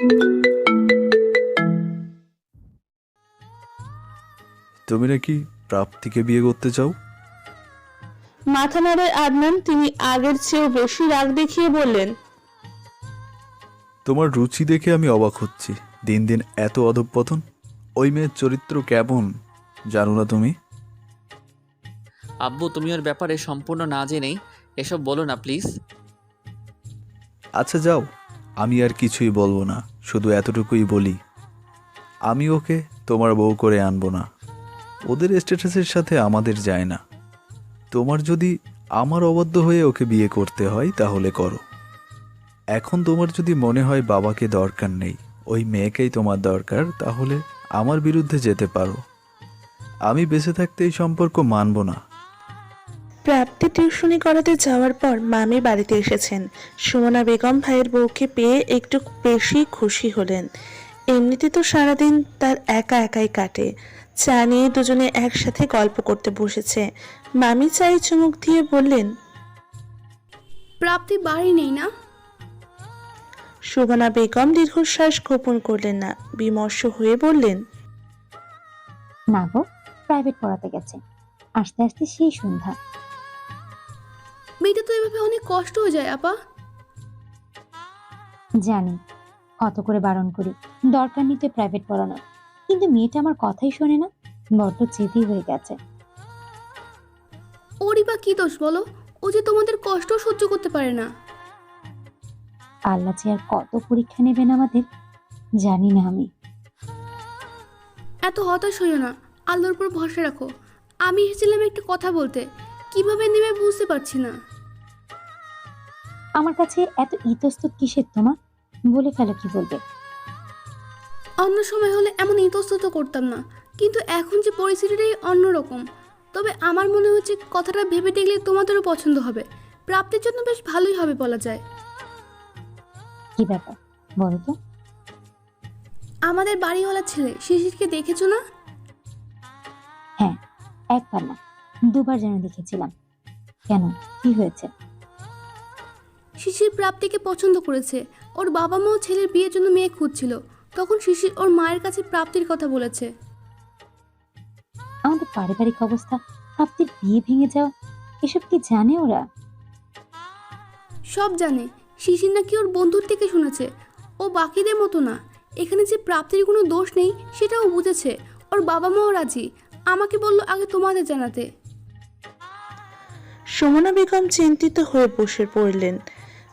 তুমি নাকি প্রাপ্তিকে বিয়ে করতে চাও? মাথা নাড়ে আদনান তিনি আগের চেয়েও বেশি রাগ দেখিয়ে বললেন তোমার রুচি দেখে আমি অবাক হচ্ছি। দিন দিন এত অধঃপতন। ওই মেয়ের চরিত্র কেমন জানো না তুমি? আব্বু তুমি ওর ব্যাপারে সম্পূর্ণ না জেনেই এসব বলো না প্লিজ। আচ্ছা যাও। আমি আর কিছুই বলব না, শুধু এতটুকুই বলি। আমি ওকে তোমার বউ করে আনব না। ওদের স্ট্যাটাসের সাথে আমাদের যায় না। তোমার যদি আমার অবাধ্য হয়ে ওকে বিয়ে করতে হয়, তাহলে করো। এখন তোমার যদি মনে হয় বাবাকে দরকার নেই, ওই মেয়েকেই তোমার দরকার, তাহলে আমার বিরুদ্ধে যেতে পারো। আমি বেঁচে থাকতে এই সম্পর্ক মানব না। প্রাপ্তি টিউশনি করাতে যাওয়ার পর মামি বাড়িতে এসেছেন। সুমনা বেগম ভাইয়ের বউকে পেয়ে একটু বেশি খুশি হলেন। এমনিতে তো সারাদিন তার একা একাই কাটে। চা নিয়ে দুজনে একসাথে গল্প করতে বসেছে। মামি চাই চুমুক দিয়ে বললেন প্রাপ্তি বাড়ি নেই না? সুবনা বেগম দীর্ঘশ্বাস গোপন করলেন না। বিমর্ষ হয়ে বললেন না গো প্রাইভেট পড়াতে গেছে। আস্তে আস্তে সেই সন্ধ্যা। মেয়েটা তো এভাবে অনেক কষ্ট হয়ে যায় আপা। জানি কত করে বারণ করি দরকার নিতে প্রাইভেট পড়ানো কিন্তু মেয়েটা আমার কথাই শোনে না বড্ড জেদি হয়ে গেছে। ওরই বা কি দোষ বলো? ও যে তোমাদের কষ্ট সহ্য করতে পারে না। আল্লাহ যে আর কত পরীক্ষা নেবেন আমাদের জানি না আমি। এত হতাশ হইও না আল্লাহর উপর ভরসা রাখো। আমি এসেছিলাম একটা কথা বলতে কীভাবে নেবে বুঝতে পারছি না। আমার কাছে এত ইতস্তত কিসের তোমা? বলে ফেলো কি বলবে? অন্য সময় হলে এমন ইতস্তত করতাম না। কিন্তু এখন যে পরিস্থিতিটাই অন্যরকম। তবে আমার মনে হচ্ছে কথাটা ভেবে দেখলে তোমাদেরও পছন্দ হবে। প্রাপ্তির জন্য বেশ ভালোই হবে বলা যায়। কি ব্যাপার? বলো তো। আমাদের বাড়িওয়ালা ছেলে শিশিরকে দেখেছ না? হ্যাঁ একবার না দুবার যেন দেখেছিলাম। কেন? কি হয়েছে? শিশির প্রাপ্তিকে পছন্দ করেছে। ওর বাবা মাও ছেলের বিয়ের জন্য মেয়ে খুঁজছিল। তখন শিশির ওর মায়ের কাছে প্রাপ্তির কথা বলেছে। আমাদের পারিবারিক অবস্থা প্রাপ্তির বিয়ে ভেঙে যাওয়া এসব কি জানে ওরা? সব জানে। শিশির নাকি ওর বন্ধুর থেকে শুনেছে। ও বাকিদের মতো না। এখানে যে প্রাপ্তির কোনো দোষ নেই সেটাও বুঝেছে। ওর বাবা মাও রাজি। আমাকে বলল আগে তোমাদের জানাতে। সুমনা বেগম চিন্তিত হয়ে বসে পড়লেন।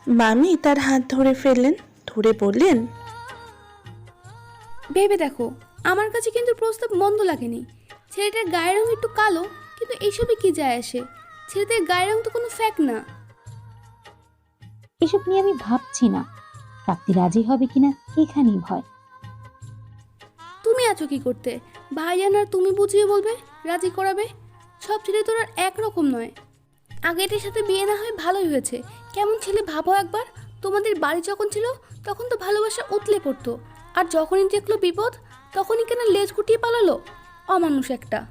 মামি তার হাত ধরে ফেললেন ধরে বললেন ভেবে দেখো আমার কাছে কিন্তু প্রস্তাব মন্দ লাগেনি। ছেলেটার গায়ের রং একটু কালো কিন্তু এইসবে কি যায় আসে? ছেলেদের গায়ের রং তো কোনো ফ্যাক না। এসব নিয়ে আমি ভাবছি না। প্রাপ্তি রাজি হবে কিনা এখানেই ভয়। তুমি আছো কি করতে? ভাইজান আর তুমি বুঝিয়ে বলবে রাজি করাবে? সব ছেলে তোর আর একরকম নয়। আগেটার সাথে বিয়ে না হয় ভালোই হয়েছে কেমন ছেলে ভাবো একবার? তোমাদের বাড়ি যখন ছিল তখন তো ভালোবাসা উতলে পড়তো। আর যখনই দেখল বিপদ তখনই কেন লেজ গুটিয়ে পালালো? অমানুষ একটা।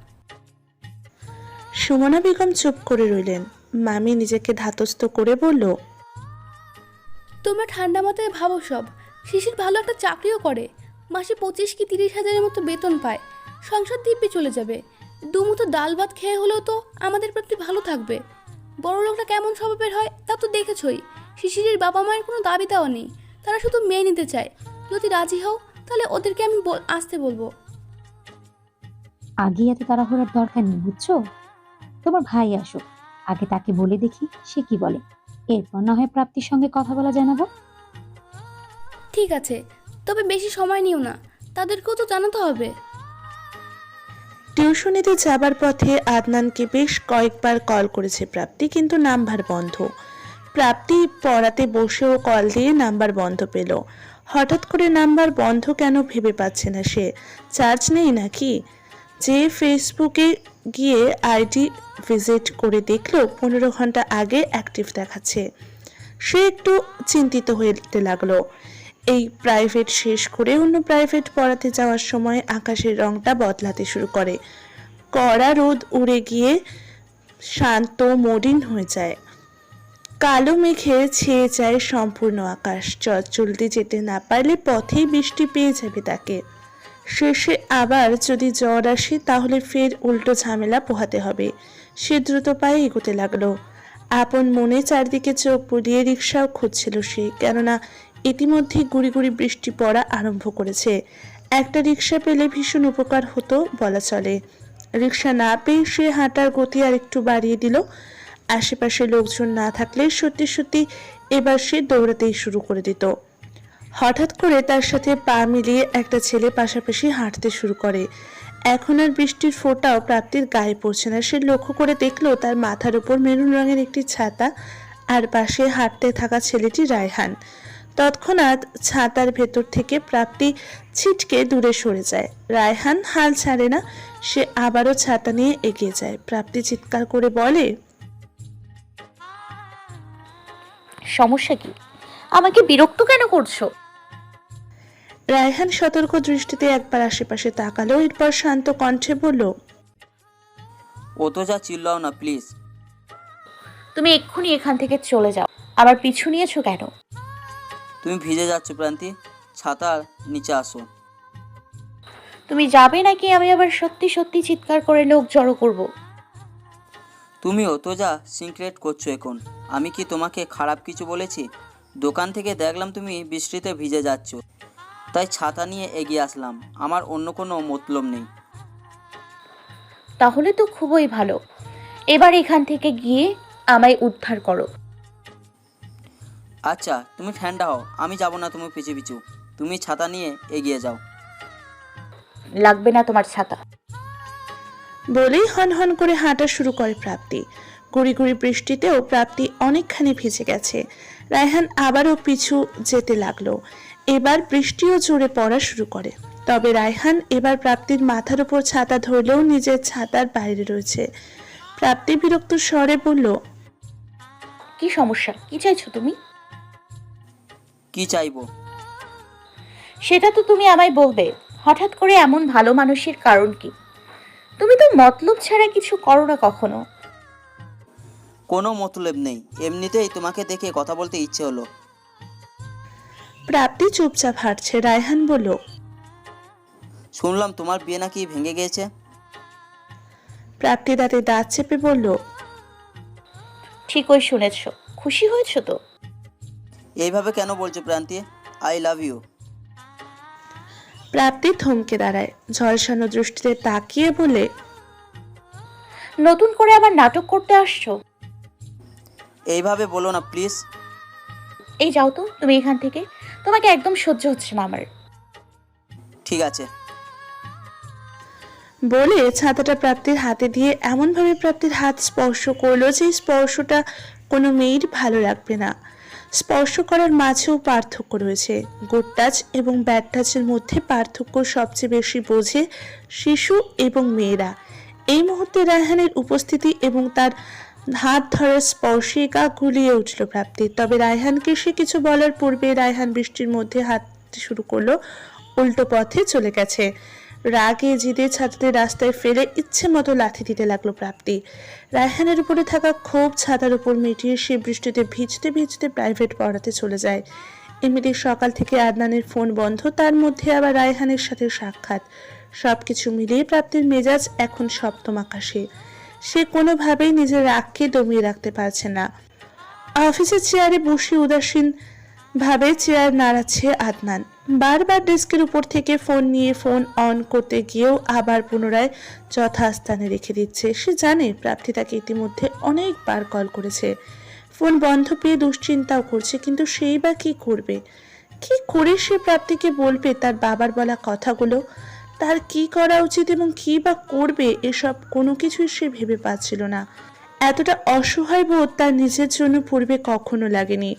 সুমনা বেগম চুপ করে রইলেন। মামি নিজেকে ধাতস্থ করে বলল তোমরা ঠান্ডা মাথায় ভাবো সব। শিশির ভালো একটা চাকরিও করে। মাসে পঁচিশ কি তিরিশ হাজারের মতো বেতন পায়। সংসার দিব্যি চলে যাবে। দুমুতো ডাল ভাত খেয়ে হলেও তো আমাদের প্রতি ভালো থাকবে। বড় লোকটা কেমন স্বভাবের হয় তা তো দেখেছই। শিশিরের বাবা মায়ের কোনো দাবি দেওয়া নেই। তারা শুধু মেয়ে নিতে চায়। যদি রাজি হও তাহলে ওদেরকে আমি আসতে বলব। আগে এত তাড়াহুড়ার দরকার নেই বুঝছ? তোমার ভাই আসুক। আগে তাকে বলে দেখি সে কি বলে। এরপর না হয় প্রাপ্তির সঙ্গে কথা বলা জানাব। ঠিক আছে। তবে বেশি সময় নিও না। তাদেরকেও তো জানাতে হবে। টিউশনিতে যাবার পথে আদনানকে বেশ কয়েকবার কল করেছে প্রাপ্তি, কিন্তু নাম্বার বন্ধ। প্রাপ্তি পড়াতে বসেও কল দিয়ে নাম্বার বন্ধ পেল। হঠাৎ করে নাম্বার বন্ধ কেন ভেবে পাচ্ছে না সে? চার্জ নেই নাকি? যে ফেসবুকে গিয়ে আইডি ভিজিট করে দেখল, পনেরো ঘণ্টা আগে অ্যাক্টিভ দেখাচ্ছে। সে একটু চিন্তিত হতে লাগল। এই প্রাইভেট শেষ করে অন্য প্রাইভেট পড়াতে যাওয়ার সময় আকাশের রংটা বদলাতে শুরু করে। কড়া রোদ উড়ে গিয়ে শান্ত, মলিন হয়ে যায়। কালো মেঘে ছেয়ে যায় সম্পূর্ণ আকাশ। চট চলতে যেতে না পারলে পথেই বৃষ্টি পেয়ে যাবে তাকে। শেষে আবার যদি জ্বর আসে, তাহলে ফের উল্টো ঝামেলা পোহাতে হবে। সে দ্রুত পায়ে এগোতে লাগল। আপন মনে চারদিকে চোখ বুলিয়ে রিক্সাও খুঁজছিল সে, কেননা ইতিমধ্যে গুড়ি গুড়ি বৃষ্টি পড়া আরম্ভ করেছে। একটা রিক্সা পেলে ভীষণ উপকার হতো বলা চলে। রিক্সা না পেয়ে সে হাঁটার গতি আর একটু বাড়িয়ে দিল। আশেপাশে লোকজন না থাকলে সত্যি সত্যি এবার সে দৌড়াতেই শুরু করে দিত। হঠাৎ করে তার সাথে পা মিলিয়ে একটা ছেলে পাশাপাশি হাঁটতে শুরু করে। এখন আর বৃষ্টির ফোঁটাও প্রাপ্তির গায়ে পড়ছে না। সে লক্ষ্য করে দেখল তার মাথার উপর মেরুন রঙের একটি ছাতা আর পাশে হাঁটতে থাকা ছেলেটি রায়হান। তৎক্ষণাৎ ছাতার ভেতর থেকে প্রাপ্তি ছিটকে দূরে সরে যায়। রায়হান হাল ছাড়ে না সে আবারও ছাতা নিয়ে এগিয়ে যায়। প্রাপ্তি চিৎকার করে বলে সমস্যা কি? আমাকে বিরক্ত কেন করছ? রায়হান সতর্ক দৃষ্টিতে একবার আশেপাশে তাকালো এরপর শান্ত কণ্ঠে বলল ও তো যা চিল্লাও না প্লিজ। তুমি এক্ষুনি এখান থেকে চলে যাও। আবার পিছু নিয়েছো কেন? তুমি ভিজে যাচ্ছ প্রান্তি ছাতার নিচে আসো। তুমি যাবে নাকি? আমি আবার সত্যি সত্যি চিৎকার করে লোক জড়ো করব। তুমিও তো যা সিক্রেট করছ এখন। আমি কি তোমাকে খারাপ কিছু বলেছি? দোকান থেকে দেখলাম তুমি বৃষ্টিতে ভিজে যাচ্ছ। তাই ছাতা নিয়ে এগিয়ে আসলাম। আমার অন্য কোনো মতলব নেই। তাহলে তো খুবই ভালো। এবার এখান থেকে গিয়ে আমায় উদ্ধার করো। আচ্ছা তুমি ঠান্ডা হও। আমি যাব না তুমি পিছু পিছু। তুমি ছাতা নিয়ে এগিয়ে যাও। লাগবে না তোমার ছাতা। বলেই হন হন করে হাঁটা শুরু করে প্রাপ্তি। গুড়ি গুড়ি বৃষ্টিতেও প্রাপ্তি অনেকখানি ভিজে গেছে। রায়হান আবারও পিছু যেতে লাগল। এবার বৃষ্টিও জোরে পড়া শুরু করে। তবে রায়হান এবার প্রাপ্তির মাথার উপর ছাতা ধরলেও নিজের ছাতার বাইরে রয়েছে। প্রাপ্তি বিরক্ত স্বরে বলল কি সমস্যা? কি চাইছো তুমি? কি চাইব? সেটা তো তুমি আমায় বলবে। হঠাৎ করে এমন ভালো মানুষের কারণ কি? তুমি তো মতলব ছাড়া কিছু করো না কখনো। কোনো মতলব নেই। এমনিতেই তোমাকে দেখে কথা বলতে ইচ্ছে হলো। প্রাপ্তি চুপচাপ হাঁটছে রায়হান বলল। শুনলাম তোমার বিয়ে নাকি ভেঙে গিয়েছে। প্রাপ্তি দাঁতে দাঁত চেপে বলল ঠিকই শুনেছ। খুশি হয়েছো তো? এইভাবে কেন বলছো প্রান্তি? আই লাভ ইউ প্রাপ্তি থমকে দাঁড়ায় ঝলসানো দৃষ্টিতে তাকিয়ে বলে নতুন করে আবার নাটক করতে আসছো? এইভাবে বলো না প্লিজ এই যাও তো তুমি এখান থেকে। তোমাকে একদম সহ্য হচ্ছে না আমার। ঠিক আছে। বলে ছাতাটা প্রাপ্তির হাতে দিয়ে এমনভাবে প্রাপ্তির হাত স্পর্শ করল যে স্পর্শটা কোনো মেয়ের ভালো লাগবে না। স্পর্শ করার মাঝেও পার্থক্য রয়েছে। গুড টাচ এবং ব্যাড টাচের মধ্যে পার্থক্য সবচেয়ে বেশি বোঝে শিশু এবং মেয়েরা। এই মুহূর্তে রায়হানের উপস্থিতি এবং তার হাত ধরার স্পর্শে গুলিয়ে উঠল প্রাপ্তি। তবে রায়হানকে সে কিছু বলার পূর্বে রায়হান বৃষ্টির মধ্যে হাঁটতে শুরু করল, উল্টো পথে চলে গেছে। রাগে জিদে ছাত্রদের রাস্তায় ফেলে ইচ্ছে মতো লাথি দিতে লাগল প্রাপ্তি। রায়হানের উপরে থাকা ক্ষোভ ছাতার উপর মিটিয়ে সে বৃষ্টিতে ভিজতে ভিজতে প্রাইভেট পড়াতে চলে যায়। এমনিতে সকাল থেকে আদনানের ফোন বন্ধ, তার মধ্যে আবার রায়হানের সাথে সাক্ষাৎ। সবকিছু মিলিয়ে প্রাপ্তির মেজাজ এখন সপ্তম আকাশে। সে কোনোভাবেই নিজের রাগকে দমিয়ে রাখতে পারছে না। অফিসের চেয়ারে বসে উদাসীন ভাবে চেয়ার নাড়াচ্ছে আদনান। বারবার ডেস্কের উপর থেকে ফোন নিয়ে ফোন অন করতে গিয়েও আবার পুনরায় যথাস্থানে রেখে দিচ্ছে। সে জানে প্রাপ্তি তাকে ইতিমধ্যে অনেকবার কল করেছে। ফোন বন্ধ পেয়ে দুশ্চিন্তাও করছে, কিন্তু সেই বা কী করবে? কি করে সে প্রাপ্তিকে বলবে তার বাবার বলা কথাগুলো? তার কি করা উচিত এবং কি বা করবে এসব কোনো কিছুই সে ভেবে পাচ্ছিল না। এতটা অসহায় বোধ তার নিজের জন্য পূর্বে কখনো লাগেনি।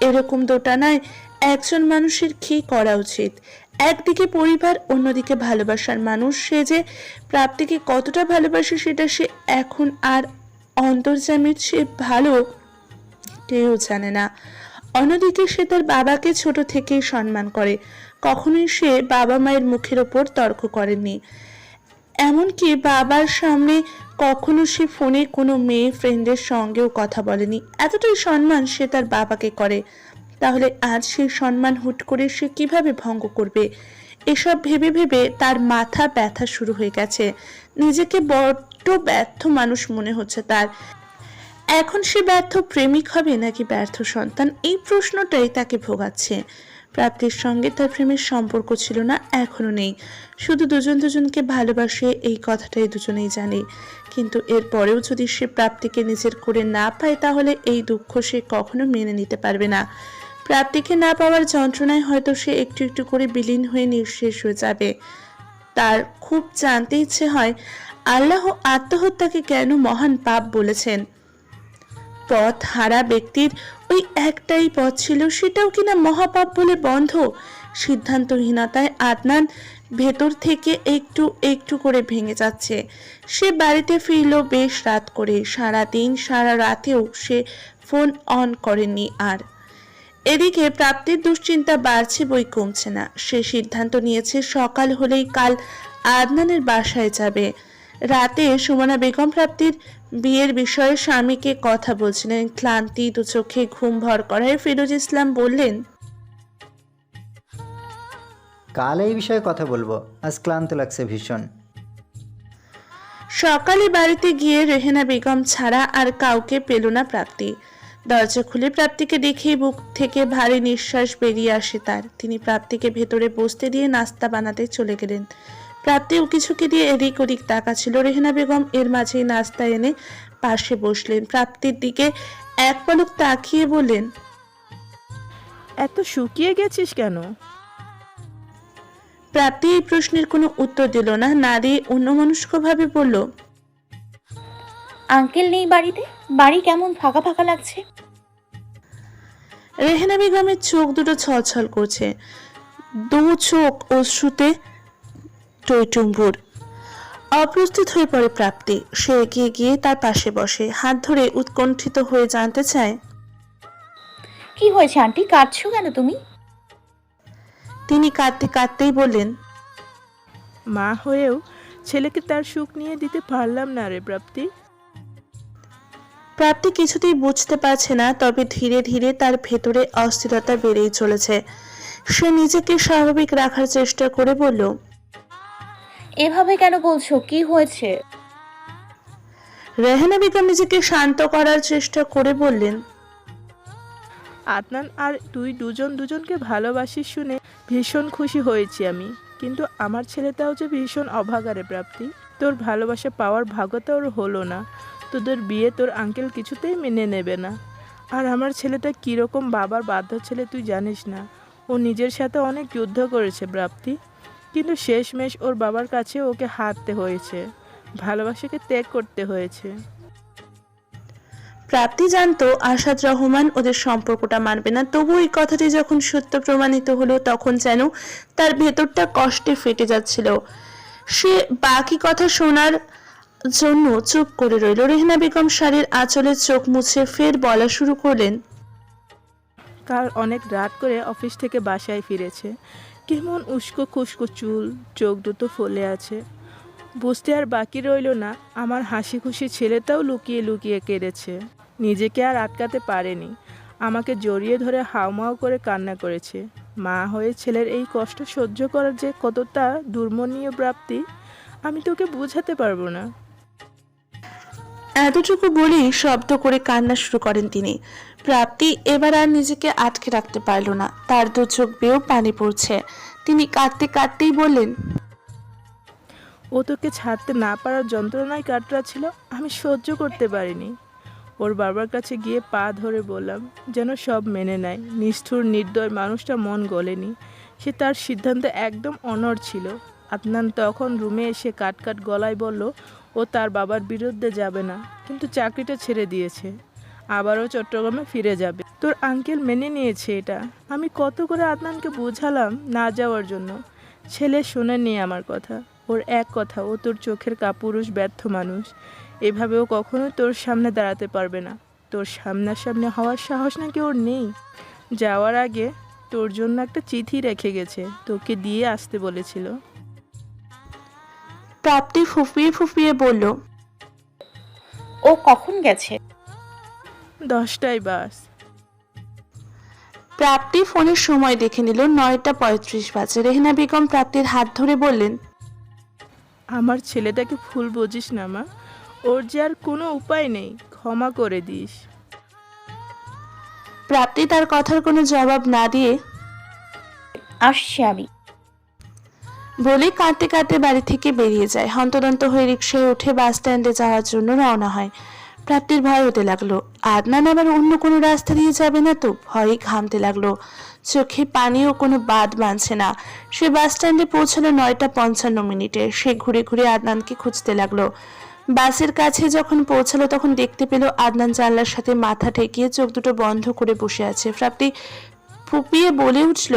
এরকম দোটানায় একজন মানুষের কি করা উচিত? একদিকে পরিবার, অন্যদিকে ভালোবাসার মানুষ। সে যে প্রাপ্তিকে কতটা ভালোবাসে সেটা সে এখন আর অন্তর্জামের সে ভালো কেউ জানে না। অন্যদিকে সে তার বাবাকে ছোট থেকেই সম্মান করে। কখনোই সে বাবা মায়ের মুখের ওপর তর্ক করেনি এমনকি বাবার সামনে কখনো সে ফোনে কোনো মেয়ে ফ্রেন্ডের সঙ্গেও কথা বলেনি। এতটাই সম্মান সে তার বাবাকে করে। তাহলে আজ সেই সম্মান হুট করে সে কীভাবে ভঙ্গ করবে? এসব ভেবে ভেবে তার মাথা ব্যথা শুরু হয়ে গেছে। নিজেকে বড্ড ব্যর্থ মানুষ মনে হচ্ছে তার। এখন সে ব্যর্থ প্রেমিক হবে নাকি ব্যর্থ সন্তান? এই প্রশ্নটাই তাকে ভোগাচ্ছে। প্রাপ্তির সঙ্গে তার প্রেমের সম্পর্ক ছিল না এখনও নেই। শুধু দুজন দুজনকে ভালোবাসে, এই কথাটাই দুজনেই জানে। কিন্তু এরপরেও যদি সে প্রাপ্তিকে নিজের করে না পায়, তাহলে এই দুঃখ সে কখনো মেনে নিতে পারবে না। প্রাপ্তিকে না পাওয়ার যন্ত্রণায় হয়তো সে একটু একটু করে বিলীন হয়ে নিঃশেষ হয়ে যাবে। তার খুব জানতে ইচ্ছে হয়, আল্লাহ আত্মহত্যাকে কেন মহান পাপ বলেছেন? পথ হারা ব্যক্তির ওই একটাই পথ ছিল, সেটাও কিনা মহাপাপ বলে বন্ধ। সিদ্ধান্তহীনতায় আদনান ভেতর থেকে একটু একটু করে ভেঙে যাচ্ছে। সে বাড়িতে ফিরল বেশ রাত করে। সারা দিন সারা রাতেও সে ফোন অন করেনি আর। এদিকে প্রাপ্তির দুশ্চিন্তা বাড়ছে বই কমছে না। সে সিদ্ধান্ত নিয়েছে সকাল হলেই কাল আদনানের বাসায় যাবে। রাতে সুমনা বেগম প্রাপ্তির বিয়ের বিষয়ে স্বামীকে কথা বলছিলেন ক্লান্তি দু চোখে ঘুম ভর করায় ফিরোজ ইসলাম বললেন কাল এই বিষয়ে কথা বলব আজ ক্লান্ত লাগছে ভীষণ। সকালে বাড়িতে গিয়ে রেহেনা বেগম ছাড়া আর কাউকে পেল না প্রাপ্তি। দরজা খুলে প্রাপ্তিকে দেখেই বুক থেকে ভারী নিঃশ্বাস বেরিয়ে আসে তার। তিনি প্রাপ্তিকে ভেতরে বসতে দিয়ে নাস্তা বানাতে চলে গেলেন। প্রাপ্তি উকিঝুঁকি দিয়ে এদিক ওদিক তাকাচ্ছিল। রেহেনা বেগম এর মাঝেই নাস্তা এনে পাশে বসলেন। প্রাপ্তির দিকে এক পলক তাকিয়ে বললেন এত শুকিয়ে গেছিস কেন? প্রাপ্তি এই প্রশ্নের কোনো উত্তর দিল না। না দিয়ে অন্যমনস্কভাবে বলল আঙ্কেল নেই বাড়িতে? বাড়ি কেমন ফাঁকা ফাঁকা লাগছে? রেহেনা বেগমের চোখ দুটো ছলছল করছে। দু চোখ অশ্রুতে টইটুম্বুর অপ্রস্তুত হয়ে পড়ে প্রাপ্তি। সে এগিয়ে গিয়ে তার পাশে বসে। হাত ধরে উৎকণ্ঠিত হয়ে জানতে চায় কি হয়েছে আন্টি? কাঁদছো কেন তুমি? তিনি কাঁদতে কাঁদতেই বললেন মা হয়েও ছেলেকে তার সুখ নিয়ে দিতে পারলাম না রে প্রাপ্তি। প্রাপ্তি কিছুতেই বুঝতে পারছে না তবে ধীরে ধীরে তার ভেতরে অস্থিরতা বেড়েই চলেছে। সে নিজেকে স্বাভাবিক রাখার চেষ্টা করে বলল এভাবে কেন বলছো? কি হয়েছে? রেহানা বেগম নিজেকে শান্ত করার চেষ্টা করে বললেন আদনান আর তুই দুজন দুজনকে ভালোবাসিস শুনে ভীষণ খুশি হয়েছি আমি। কিন্তু আমার ছেলেটাও যে ভীষণ অভাগারে প্রাপ্তি। তোর ভালোবাসা পাওয়ার ভাগ্যটা ওর হলো না। তোদের বিয়ে তোর আঙ্কেল কিছুতেই মেনে নেবে না। আর আমার ছেলেটা কীরকম বাবার বাধ্য ছেলে তুই জানিস না। ও নিজের সাথে অনেক যুদ্ধ করেছে প্রাপ্তি। কিন্তু শেষমেশ ওর বাবার কাছে ওকে হারতে হয়েছে। ভালোবাসাকে ত্যাগ করতে হয়েছে। প্রাপ্তি জানতো আসাদ রহমান ওদের সম্পর্কটা মানবে না। তবু এই কথাটি যখন সত্য প্রমাণিত হলো তখন যেন তার ভেতরটা কষ্টে ফেটে যাচ্ছিল। সে বাকি কথা শোনার জন্য চুপ করে রইল। রেহনা বেগম শাড়ির আঁচলে চোখ মুছে ফের বলা শুরু করলেন কাল অনেক রাত করে অফিস থেকে বাসায় ফিরেছে। কেমন উস্কো খুস্কো চুল, চোখ দুটো ফলে আছে। বুঝতে আর বাকি রইল না, আমার হাসি খুশি ছেলেটাও লুকিয়ে লুকিয়ে কেঁদেছে। নিজেকে আর আটকাতে পারেনি, আমাকে জড়িয়ে ধরে হাউমাউ করে কান্না করেছে। মা হয়ে ছেলের এই কষ্ট সহ্য করার যে কতটা দুর্মনীয় প্রাপ্তি, আমি তোকে বোঝাতে পারব না। এতটুকু বলেই শব্দ করে কান্না শুরু করেন তিনি। প্রাপ্তি এবার আর নিজেকে আটকে রাখতে পারল না। তার দু চোখ বেয়েও পানি পড়ছে। তিনি কাঁদতে কাঁদতেই বললেন, ও তোকে ছাড়তে না পারার যন্ত্রণায় কাটরা ছিল? আমি সহ্য করতে পারিনি। ওর বাবার কাছে গিয়ে পা ধরে বললাম, যেন সব মেনে নেয়। নিষ্ঠুর, নির্দয় মানুষটা মন গলেনি। সে তার সিদ্ধান্তে একদম অনড় ছিল। আদনান তখন রুমে এসে কাট কাট গলায় বলল, ও তার বাবার বিরুদ্ধে যাবে না, কিন্তু চাকরিটা ছেড়ে দিয়েছে। আবারও চট্টগ্রামে ফিরে যাবে। তোর আঙ্কেল মেনে নিয়েছে এটা। আমি কত করে আদনানকে বোঝালাম না যাওয়ার জন্য। ছেলে শোনেনি আমার কথা। ওর এক কথা ও তোর চোখের কাপুরুষ ব্যর্থ মানুষ। এভাবে ও কখনো তোর সামনে দাঁড়াতে পারবে না। তোর সামনাসামনি হওয়ার সাহস নাকি ওর নেই। যাওয়ার আগে তোর জন্য একটা চিঠি রেখে গেছে। তোকে দিয়ে আসতে বলেছিল। প্রাপ্তি ফুপিয়ে ফুপিয়ে বলল ও কখন গেছে? দশটায় বাস। প্রাপ্তি ফোনের সময় দেখে নিল নয়টা পঁয়ত্রিশ বাজে। রেহনা বেগম প্রাপ্তির হাত ধরে বললেন আমার ছেলেটাকে ফুল বুঝিস না মা ওর যে আর কোনো উপায় নেই ক্ষমা করে দিস। প্রাপ্তি তার কথার কোনো জবাব না দিয়ে আসছি আমি। বলে কাঁদতে কাঁদতে বাড়ি থেকে বেরিয়ে যায়। হন্তদন্ত হয়ে রিক্সায় উঠে বাস স্ট্যান্ডে যাওয়ার জন্য রওনা হয়। প্রাপ্তির ভয় হতে লাগল। আদনান আবার অন্য কোনো রাস্তা দিয়ে যাবে না তো? ভয়ে ঘামতে লাগল। চোখে পানিও কোনো বাদ মানছে না। সে বাস স্ট্যান্ডে পৌঁছালো নয়টা পঞ্চান্ন মিনিটে। সে ঘুরে ঘুরে আদনানকে খুঁজতে লাগল। বাসের কাছে যখন পৌঁছালো তখন দেখতে পেল আদনান জানলার সাথে মাথা ঠেকিয়ে চোখ দুটো বন্ধ করে বসে আছে। প্রাপ্তি ফুপিয়ে বলে উঠল